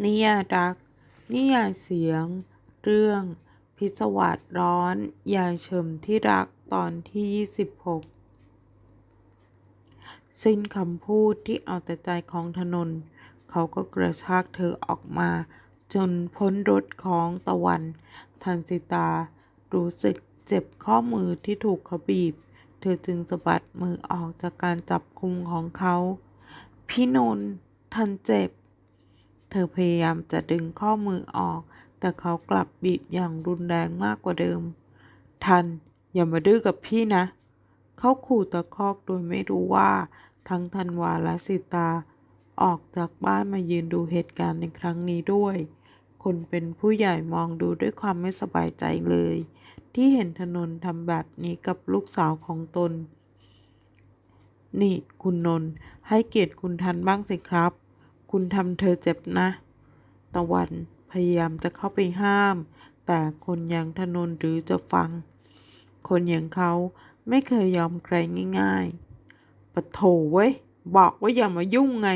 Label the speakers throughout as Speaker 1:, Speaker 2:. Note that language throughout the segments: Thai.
Speaker 1: นิยายรัก นิยายเสียง เรื่อง พิศวาสร้อน ยายเฉิมที่รักตอนที่ 26 สิ้นคำพูดที่เอาแต่ใจของถนน เขาก็กระชากเธอออกมา จนพ้นรถของตะวัน ทันสิตา รู้สึกเจ็บข้อมือที่ถูกเขาบีบ เธอจึงสะบัดมือออกจากการจับคุมของเขา พี่นนท์ทันเจ็บ เธอพยายามจะดึงข้อมือออก แต่เขากลับบีบอย่างรุนแรงมากกว่าเดิม ทัน อย่ามาดื้อกับพี่นะ เขาขู่ตะคอกโดยไม่รู้ว่า ทั้งธันวาและสิตา ออกจากบ้านมายืนดูเหตุการณ์ในครั้งนี้ด้วย คนเป็นผู้ใหญ่มองดูด้วยความไม่สบายใจเลย ที่เห็นถนนทำแบบนี้กับลูกสาวของตน นี่คุณนนท์ให้เกียรติคุณทันบ้างสิครับ คุณทำเธอเจ็บนะ ตะวันพยายามจะเข้าไปห้าม แต่คนอย่างถนนหรือจะฟัง คนอย่างเขาไม่เคยยอมใครง่าย ๆปะโถเว้ย บอกว่าอย่ามายุ่งไง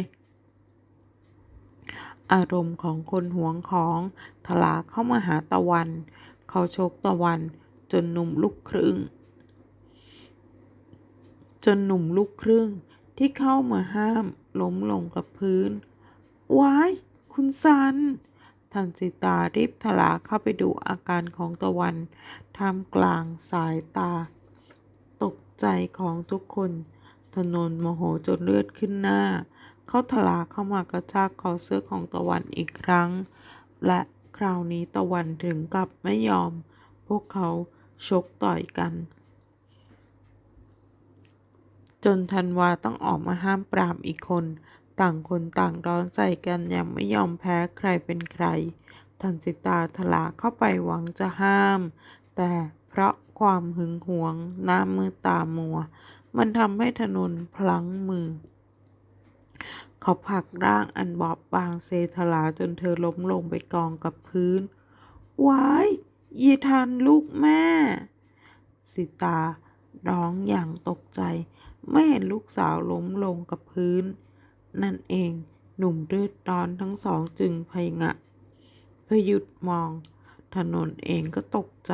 Speaker 1: อารมณ์ของคนหวงของทลาเข้ามาหาตะวัน เขาชกตะวันจนหนุ่มลูกครึ่ง จนหนุ่มลูกครึ่งที่เข้ามาห้ามล้มลงกับพื้น ว้าย คุณซัน ทันสิตารีบทลาเข้าไปดูอาการของตะวันท่ามกลางสายตา ตกใจของทุกคน ถนนโมโหจนเลือดขึ้นหน้า เขาทลาเข้ามากระชากคอเสื้อของตะวันอีกครั้ง และคราวนี้ตะวันถึงกับไม่ยอม พวกเขาชกต่อยกัน จนธันวาต้องออกมาห้ามปรามอีกคน ต่างคนต่างร้อนใส่กันยังไม่ยอมแพ้ใครเป็นใคร ทันสิตาทลาเข้าไปหวังจะห้าม แต่เพราะความหึงหวง หน้ามือตามัว มันทำให้ถนนพลั้งมือ เขาผลักร่างอันบอบบางเซทลาจนเธอล้มลงไปกองกับพื้นว้ายยีทันลูกแม่ สิตาร้องอย่างตกใจ ไม่เห็นลูกสาวล้มลงกับพื้น นั่นเอง หนุ่มเลือดร้อนทั้งสองจึงพยงะเพื่อหยุดมอง ถนนเองก็ตกใจ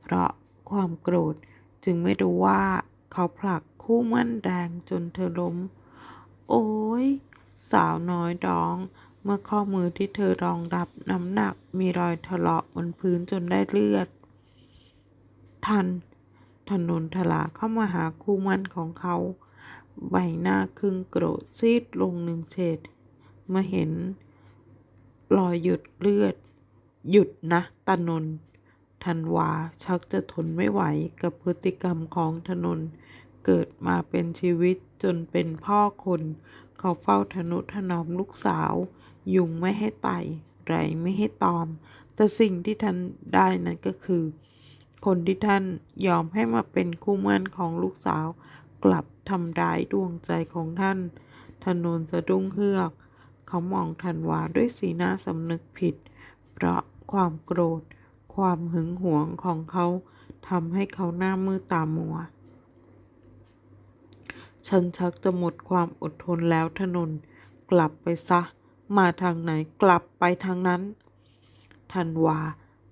Speaker 1: เพราะความโกรธจึงไม่รู้ว่าเขาผลักคู่มั่นแดงจนเธอล้ม โอ้ย สาวน้อยร้อง เมื่อข้อมือที่เธอรองรับน้ำหนักมีรอยถลอกบนพื้นจนได้เลือด ทัน ถนนทลาเข้ามาหาคู่มั่นของเขา ใบหน้าครึ่งโกรธซีดลงหนึ่งเฉดมื่อเห็นรอยหยุดเลือด หยุดนะตนนท์ธันวาชักจะทนไม่ไหวกับพฤติกรรมของถนน เกิดมาเป็นชีวิตจนเป็นพ่อคน เขาเฝ้าทนุถนอมลูกสาว ยุงไม่ให้ไต่ไรไม่ให้ตอม แต่สิ่งที่ท่านได้นั้นก็คือ คนที่ท่านยอมให้มาเป็นคู่มั่นของลูกสาว กลับ ทำร้ายดวงใจของท่าน ถนนสะดุ้งเฮือก เขามองธันวาด้วยสีหน้าสำนึกผิด เพราะความโกรธ ความหึงหวงของเขาทำให้เขาหน้ามืดตามัว ฉันชักจะหมดความอดทนแล้วถนน กลับไปซะ มาทางไหนกลับไปทางนั้น ธันวา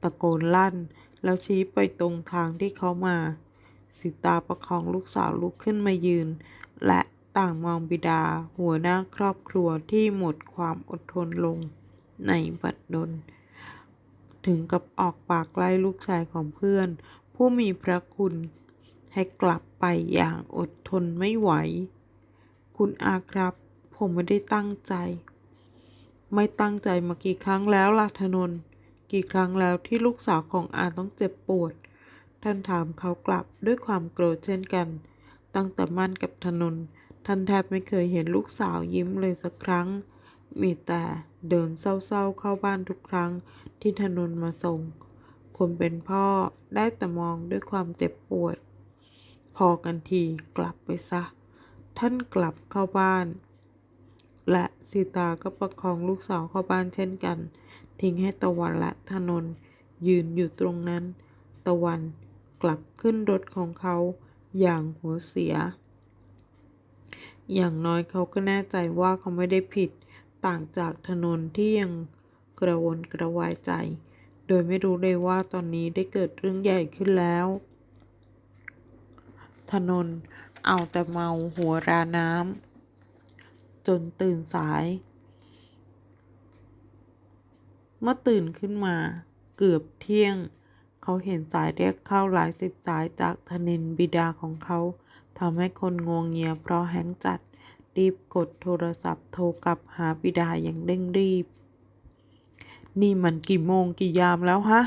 Speaker 1: ตะโกนลั่น แล้วชี้ไปตรงทางที่เขามา สิตาประคองลูกสาวลุกขึ้นมายืน และต่างมองบิดาหัวหน้าครอบครัวที่หมดความอดทนลงในบัดดล ถึงกับออกปากไล่ลูกชายของเพื่อน ผู้มีพระคุณให้กลับไปอย่างอดทนไม่ไหว คุณอาครับ ผมไม่ได้ตั้งใจ ไม่ตั้งใจมากี่ครั้งแล้วล่ะธนน กี่ครั้งแล้วที่ลูกสาวของอาต้องเจ็บปวด ท่านถามเขากลับด้วยความโกรธเช่นกัน ตั้งแต่มั่นกับธนนท่านแทบไม่เคยเห็นลูกสาวยิ้มเลยสักครั้ง มีแต่เดินเศร้าๆเข้าบ้านทุกครั้งที่ธนนมาส่ง คนเป็นพ่อได้แต่มองด้วยความเจ็บปวด พอกันทีกลับไปซะ ท่านกลับเข้าบ้าน และสีตาก็ประคองลูกสาวเข้าบ้านเช่นกัน ทิ้งให้ตะวันและธนนยืนอยู่ตรงนั้น ตะวัน กลับขึ้นรถของเขาอย่างหัวเสีย อย่างน้อยเขาก็แน่ใจว่าเขาไม่ได้ผิดต่างจากถนนที่ยังกระวนกระวายใจ โดยไม่รู้เลยว่าตอนนี้ได้เกิดเรื่องใหญ่ขึ้นแล้ว ถนนเอาแต่เมาหัวราน้ำจนตื่นสาย เมื่อตื่นขึ้นมาเกือบเที่ยง เขาเห็นสายเรียกเข้าหลายสิบสายจากธนินบิดาของเขาทำให้คนงวงเงียเพราะแห้งจัด รีบกดโทรศัพท์โทรกลับหาบิดาอย่างเร่งรีบ นี่มันกี่โมงกี่ยามแล้วฮะ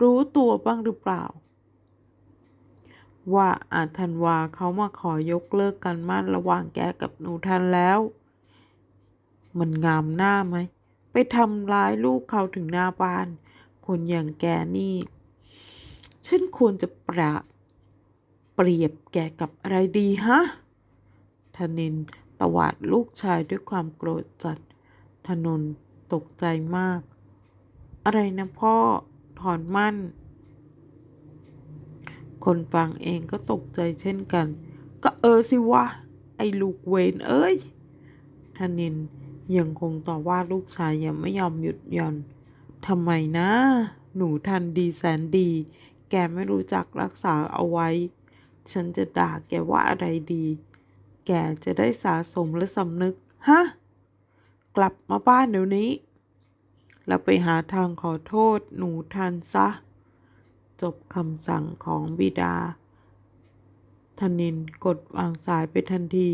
Speaker 1: รู้ตัวบ้างหรือเปล่า ว่าอาธันวาเขามาขอยกเลิกกันมั่นระหว่างแกกับหนูทันแล้ว มันงามหน้าไหม ไปทำร้ายลูกเขาถึงหน้าบ้าน คนอย่างแกนี่ ฉันควรจะประเปรียบแกกับอะไรดีฮะธนินตวาดลูกชายด้วยความโกรธจัดธนนตกใจมาก อะไรนะพ่อ ถอนมั่น คนฟังเองก็ตกใจเช่นกัน ก็เออสิวะ ไอ้ลูกเวนเอ้ยธนินยังคงต่อว่าลูกชายยังไม่ยอมหยุดหย่อน ทำไมนะ หนูทันดีแสนดี แกไม่รู้จักรักษาเอาไว้ ฉันจะด่าแกว่าอะไรดี แกจะได้สะสมและสำนึก ฮะ กลับมาบ้านเดี๋ยวนี้ แล้วไปหาทางขอโทษหนูทันซะ จบคำสั่งของบิดาธนินกดวางสายไปทันที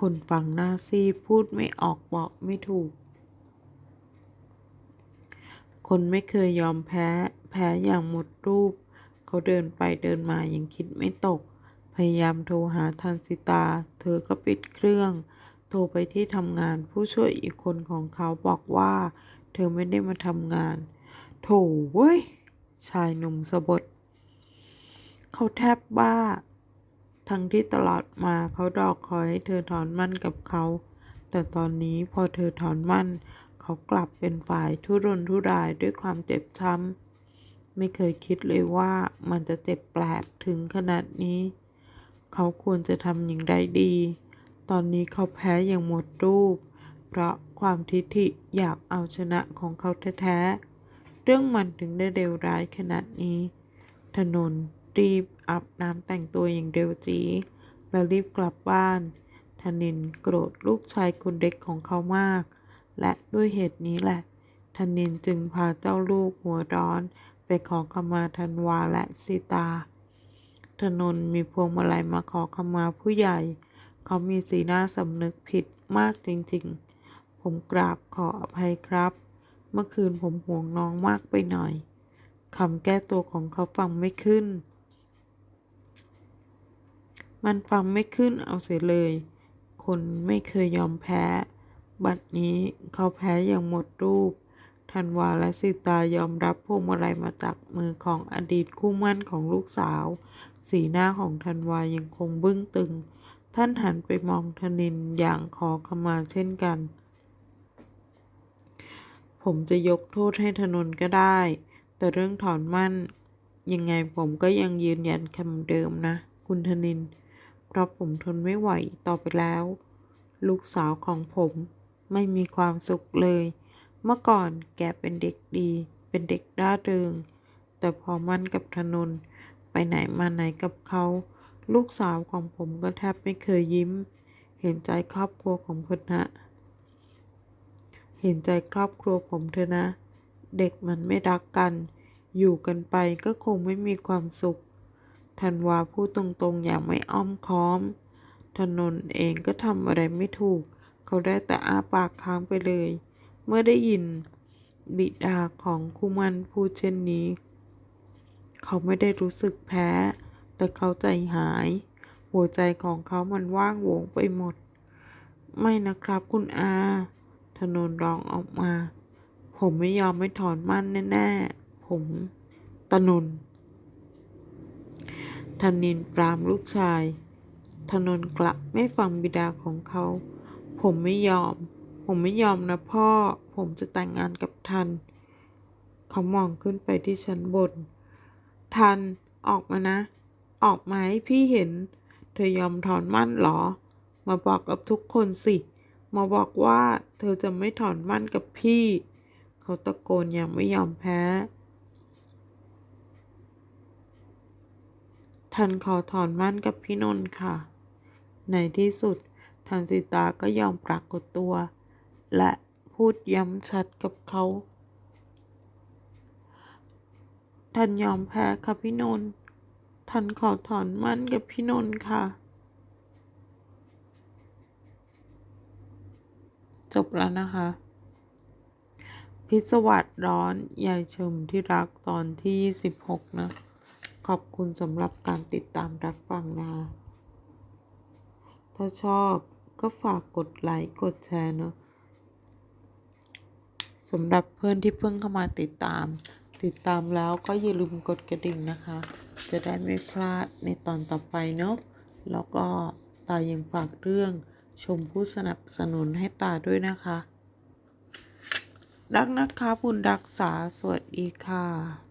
Speaker 1: คนฟังหน้าซีดพูดไม่ออกบอกไม่ถูก คนไม่เคยยอมแพ้ แพ้อย่างหมดรูป เขาเดินไปเดินมายังคิดไม่ตก พยายามโทรหาทันสิตา เธอก็ปิดเครื่อง โทรไปที่ทำงานผู้ช่วยอีกคนของเขาบอกว่า เธอไม่ได้มาทำงาน โถเว้ย ชายหนุ่มสะบดเขาแทบบ้า ทั้งที่ตลอดมาเขารอกคอยให้เธอถอนมั่นกับเขา แต่ตอนนี้พอเธอถอนมั่น เขากลับเป็นฝ่ายทุรนทุรายด้วยความเจ็บช้ำ ไม่เคยคิดเลยว่ามันจะเจ็บแปลกถึงขนาดนี้ เขาควรจะทำอย่างไรดี ตอนนี้เขาแพ้อย่างหมดรูป เพราะความทิฐิอยากเอาชนะของเขาแท้ๆ เรื่องมันถึงได้เร็วร้ายขนาดนี้ ถนนรีบอาบน้ำแต่งตัวอย่างเร็วจีแล้วรีบกลับบ้านธนินโกรธลูกชายคนเด็กของเขามาก และด้วยเหตุนี้แหละธนินจึงพาเจ้าลูกหัวร้อน ไปขอขมาธันวาและสีตาถนนมีพวงมาลัยมาขอขมาผู้ใหญ่ เขามีสีหน้าสำนึกผิดมากจริงๆ ผมกราบขออภัยครับ เมื่อคืนผมห่วงน้องมากไปหน่อยคำแก้ตัวของเขาฟังไม่ขึ้น มันฟังไม่ขึ้นเอาเสียเลย คนไม่เคยยอมแพ้ บัดนี้เขาแพ้อย่างหมดรูป ธันวาและสิตายอมรับพวงมาลัยมาจากมือของอดีตคู่มั่นของลูกสาว สีหน้าของธันวายังคงบึ้งตึง ท่านหันไปมองธนินอย่างขอขมาเช่นกัน ผมจะยกโทษให้ธนนก็ได้ แต่เรื่องถอนมั่น ยังไงผมก็ยังยืนยันคำเดิมนะ คุณธนิน เพราะผมทนไม่ไหวต่อไปแล้ว ลูกสาวของผม ไม่มีความสุขเลย เมื่อก่อนแกเป็นเด็กดี เป็นเด็กร่าเริง แต่พอมั่นกับธนนไปไหนมาไหนกับเขา ลูกสาวของผมก็แทบไม่เคยยิ้ม เห็นใจครอบครัวของพนะ เห็นใจครอบครัวผมเถอะนะ เด็กมันไม่รักกัน อยู่กันไปก็คงไม่มีความสุขธันวาพูดตรงๆอย่างไม่อ้อมค้อมถนนเองก็ทำอะไรไม่ถูก เขาได้แต่อาปากค้างไปเลย เมื่อได้ยินบิดาของคูมันพูดเช่นนี้ เขาไม่ได้รู้สึกแพ้ แต่เขาใจหาย หัวใจของเขามันว่างโหวงไปหมด ไม่นะครับคุณอาธนนร้องออกมา ผมไม่ยอมไม่ถอนมั่นแน่ๆ ผมตนนธนินปรามลูกชายธนนกลับไม่ฟังบิดาของเขา ผมไม่ยอม ผมไม่ยอมนะพ่อ ผมจะแต่งงานกับทัน เขามองขึ้นไปที่ชั้นบน ทัน ออกมานะ ออกมาให้พี่เห็น เธอยอมถอนมั่นเหรอ มาบอกกับทุกคนสิ มาบอกว่าเธอจะไม่ถอนมั่นกับพี่ เขาตะโกนอย่างไม่ยอมแพ้ ทันขอถอนมั่นกับพี่นนท์ค่ะ ในที่สุด ทันสิตาก็ยอมปรากฏตัว และพูดย้ำชัดกับเขาทันยอมแพ้ค่ะพี่นนท์ทันขอถอนมั่นกับพี่นนท์ค่ะ จบแล้วนะคะ พิศวัสร้อนยายชมที่รักตอนที่ 26 นะ ขอบคุณสำหรับการติดตามรับฟังนะ ถ้าชอบ ก็ฝากกดไลค์กดแชร์เนอะสำหรับเพื่อนที่เพิ่งเข้ามาติดตาม ติดตามแล้วก็อย่าลืมกดกระดิ่งนะคะ จะได้ไม่พลาดในตอนต่อไปเนาะแล้วก็ตายังฝากเรื่องชมผู้สนับสนุนให้ตาด้วยนะคะ รักนะคะบุญรักษาสวัสดีค่ะ